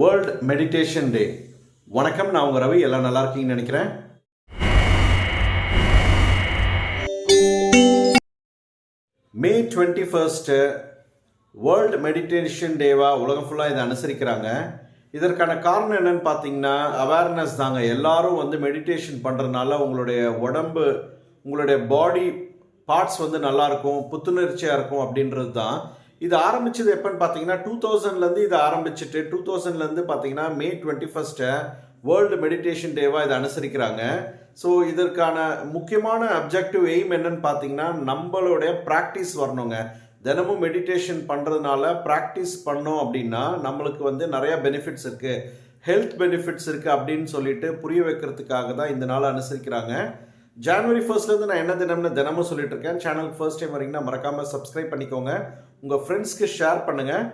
World meditation டே வணக்கம் நான் உங்கள் ரவி. எல்லாம் நல்லா இருக்கீங்கன்னு நினைக்கிறேன். May twenty first world meditation டேவாக உலகம் ஃபுல்லாக இதை அனுசரிக்கிறாங்க. இதற்கான காரணம் என்னன்னு பார்த்தீங்கன்னா அவேர்னஸ் தாங்க. எல்லாரும் வந்து மெடிடேஷன் பண்ணுறதுனால உங்களுடைய உடம்பு உங்களுடைய பாடி பார்ட்ஸ் வந்து நல்லாயிருக்கும் புத்துணர்ச்சியாக இருக்கும் அப்படின்றது தான். இது ஆரம்பிச்சது எப்போன்னு பார்த்தீங்கன்னா டூ தௌசண்ட்லேருந்து இதை ஆரம்பிச்சுட்டு டூ தௌசண்ட்லேருந்து பார்த்தீங்கன்னா மே டுவெண்ட்டி ஃபஸ்ட்டை வேர்ல்டு மெடிடேஷன் டேவாக இதை அனுசரிக்கிறாங்க. ஸோ இதற்கான முக்கியமான அப்ஜெக்டிவ் எய்ம் என்னன்னு பார்த்தீங்கன்னா நம்மளுடைய ப்ராக்டிஸ் வரணுங்க. தினமும் மெடிடேஷன் பண்ணுறதுனால ப்ராக்டிஸ் பண்ணோம் அப்படின்னா நம்மளுக்கு வந்து நிறையா பெனிஃபிட்ஸ் இருக்குது ஹெல்த் பெனிஃபிட்ஸ் இருக்குது அப்படின்னு சொல்லிட்டு புரிய வைக்கிறதுக்காக தான் இந்த நாள் அனுசரிக்கிறாங்க. ஜான்வரி ஃபர்ஸ்ட்லேருந்து நான் என்ன தினம்னு தினமும் சொல்லிட்டு இருக்கேன். சேனல் ஃபர்ஸ்ட் டைம் வரீங்கன்னா மறக்காமல் சப்ஸ்கிரைப் பண்ணிக்கோங்க. உங்கள் ஃப்ரெண்ட்ஸ்க்கு ஷேர் பண்ணுங்கள்